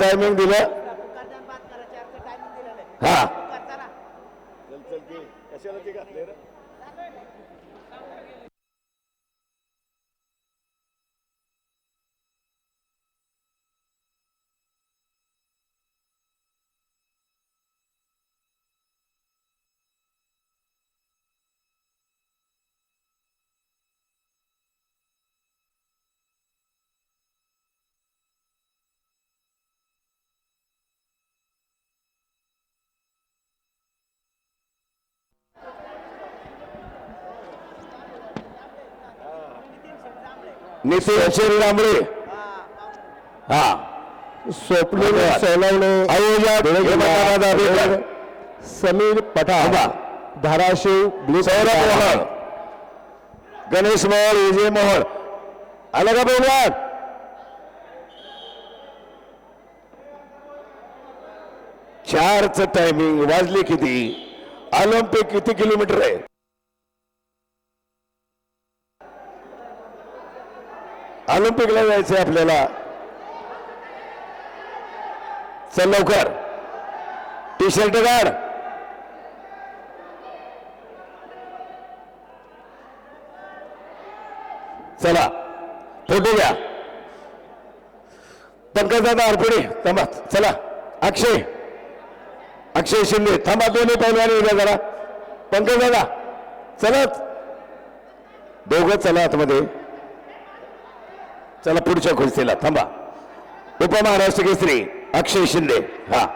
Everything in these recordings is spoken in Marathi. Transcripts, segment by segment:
टायमिंग दिलं? हा. नितीन शेरडांबळे हा. स्वप्नील सोनवणे. आयोजक समीर पठाण. धाराशिव ब्लू सौरभ मोहळ गणेश मोहळ विजय मोहळ आलं का बोलवान चारच टायमिंग वाजले किती? ऑलिम्पिक किती किलोमीटर आहे? ऑलिम्पिकला जायचंय आपल्याला. चल लवकर. टी शर्ट काढ. चला. फोटो घ्या. पंकजदादा आरपुडे. थांबा. चला. अक्षय. अक्षय शिंदे. थांबा. दोन्ही पहिल्याने उद्या जरा पंकजदादा चलत दोघं चला आतमध्ये. चला पुढच्या खुर्चीला थांबा. उपमहाराष्ट्र केसरी अक्षय शिंदे. हा.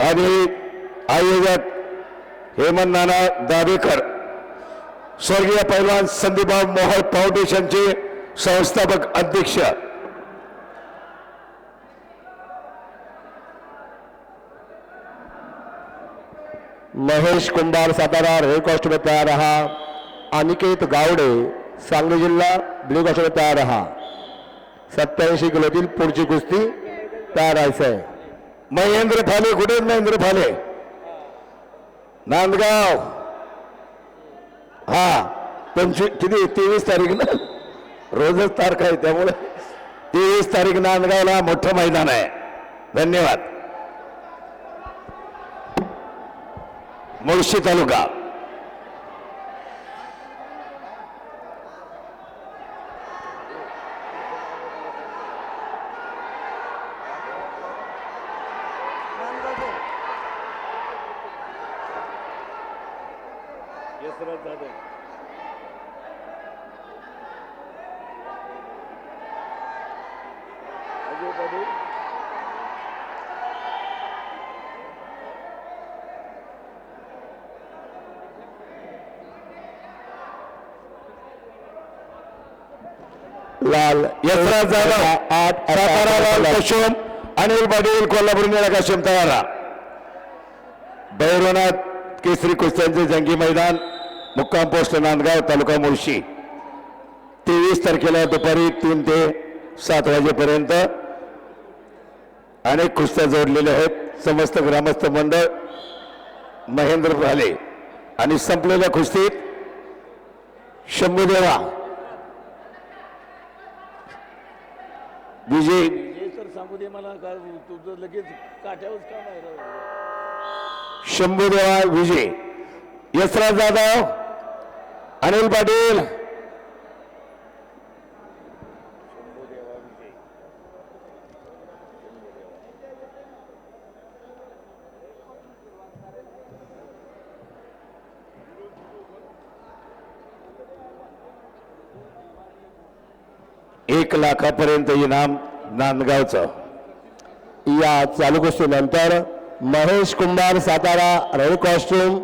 आणि आयोजक हेमंत नाना दावेकर स्वर्गीय पैलवान संदीपराव मोहर फाउंडेशनचे संस्थापक अध्यक्ष महेश कुंभार सातारा रेड कॉस्ट्यूम तयार रहा. अनिकेत गावडे सांगली जिल्हा ब्ल्यू कॉस्ट्यूम तयार रहा. सत्याऐंशी किलोतील पुढची कुस्ती तयार राहायचं आहे महेंद्र फाले कुठे महेंद्र फाले? नांदगाव. हा पंचवीस किती तेवीस तारीख ना? रोजच तारखा आहे त्यामुळे. तेवीस तारीख नांदगावला मोठं मैदान आहे. धन्यवाद. मुळशी तालुका यशराज जाधव अजय पाटील लाल यशराज जाधव आठ कशोम अनिल पाटील कोल्हापूर निळा कशोम तयारा भैरवनाथ केसरी कुस्त्यांचे जंगी मैदान मुक्काम पोस्ट नांदगाव तालुका मुळशी. तेवीस तारखेला दुपारी तीन ते सात वाजेपर्यंत अनेक कुस्त्या जोडलेल्या आहेत. समस्त ग्रामस्थ मंडळ महेंद्र भाले. आणि संपलेल्या कुस्तीत शंभूदेवा विजय. तर सांगू दे मला का तुझं लगेच काट्यावरच काम आहे राव. शंभूदेवा विजय. यशराज जाधव अनिल पाटील. एक लाखापर्यंत इनाम. नांदगावचं. या चालू कुस्तीनंतर महेश कुंभार सातारा रेड कॉस्ट्यूम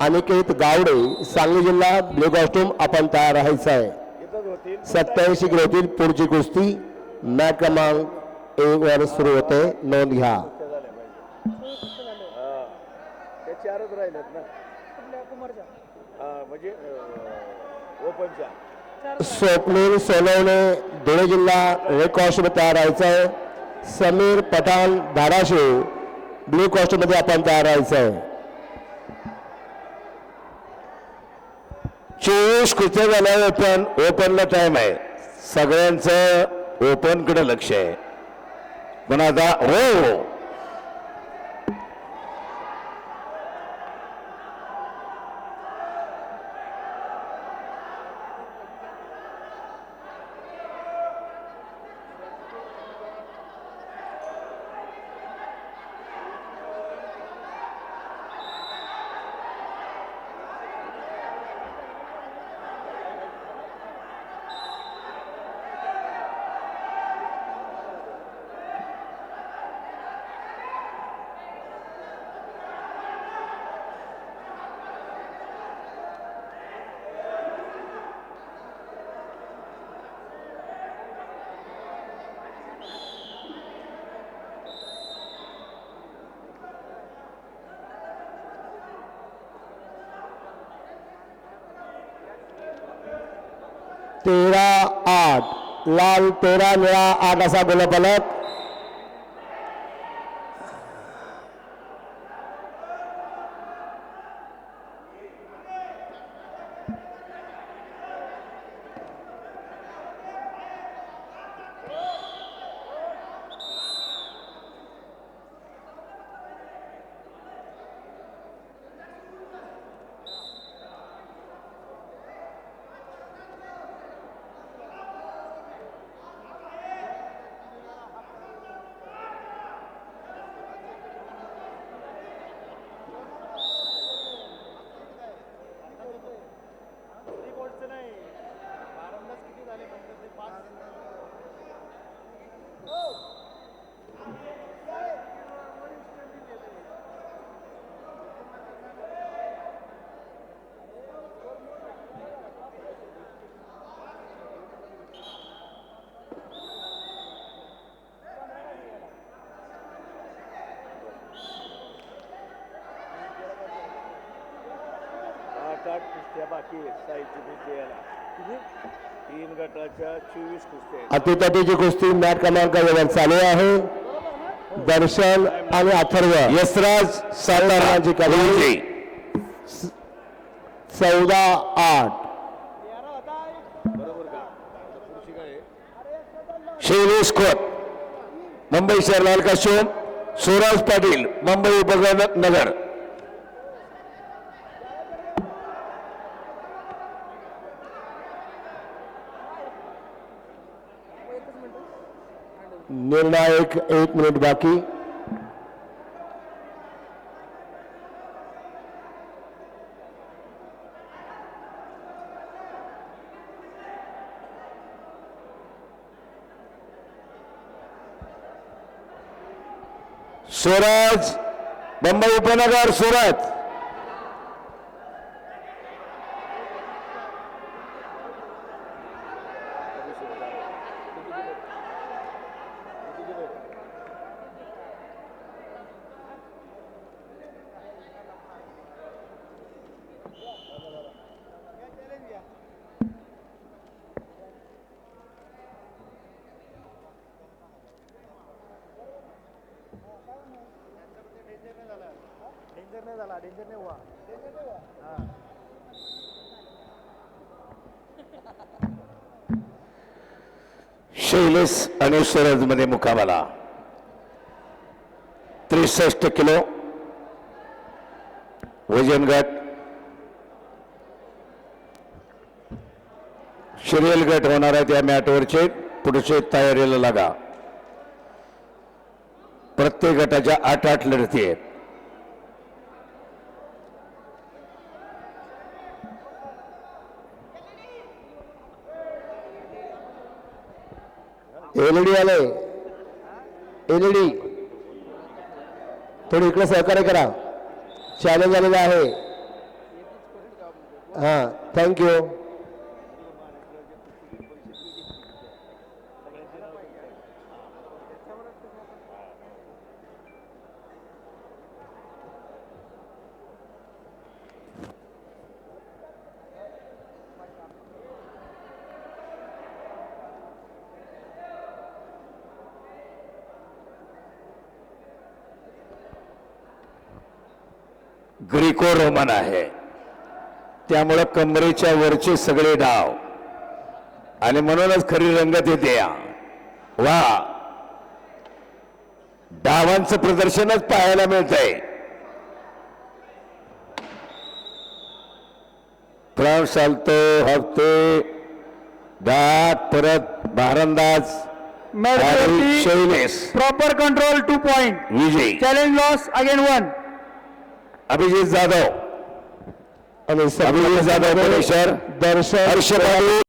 अनिकेत गावडे सांगली जिल्हा ब्ल्यू कॉस्ट्यूम आपण तयार राहायचं आहे. सत्याऐंशी किलोतील पुढची कुस्ती मॅच क्रमांक एक वर सुरू होते. नोंद घ्या. चारच राहिल्यात ना. म्हणजे ओपनच्या. स्वप्नील सोनवणे धुळे जिल्हा रेड कॉस्टमध्ये तयार राहायचं आहे समीर पठाण धाराशिव ब्लू कॉस्टमध्ये आपण तयार राहायचं आहे चोवीस कुस्त्या झाल्या ओपन ओपनला टाइम आहे. सगळ्यांचं ओपनकडे लक्ष आहे. पण आता हो हो. तेरा आठ लाल तेरा निळा आठ असा गोलफलक आठ कुस्त्या बाकी आहेत कुस्ती याला तीन गटाच्या चोवीस कुस्त्या अतितटीची कुस्ती मॅट क्रमांक वर चालू आहे. दर्शन आणि अथर्व. यशराज साताराची कबड्डी चौदा आठ. शैलेश खोत. मुंबई शहर लाल काशोम सुराज पाटील मुंबई उपनगर निर्णायक एक मिनिट बाकी. स्वराज मुंबई उपनगर सुरत शैलेश आणि सुरजमध्ये मुकाबला. त्रेसष्ट किलो. वजन गट. शिरियल गट होणार आहे त्या मॅटवरचे. पुढचे तयारीला लागा. प्रत्येक गटाच्या आठ आठ लढती आहेत. एलईडी आले एलईडी. थोडी इकडे सहकार्य करा. चॅलेंज आलेलं आहे. हां थँक्यू ग्रिको रोमन आहे. त्यामुळं कमरेच्या वरचे सगळे डाव आणि म्हणूनच खरी रंगत येते या वा. डावांचं प्रदर्शनच पाहायला मिळतंय. फ्रंट चालतो हप्ते दाट परत भारंदाज आणि Shailesh. Proper control two point Vijay challenge loss again one Abhijit Jadhav. आणि अभिजित जाधव दर्शन हर्ष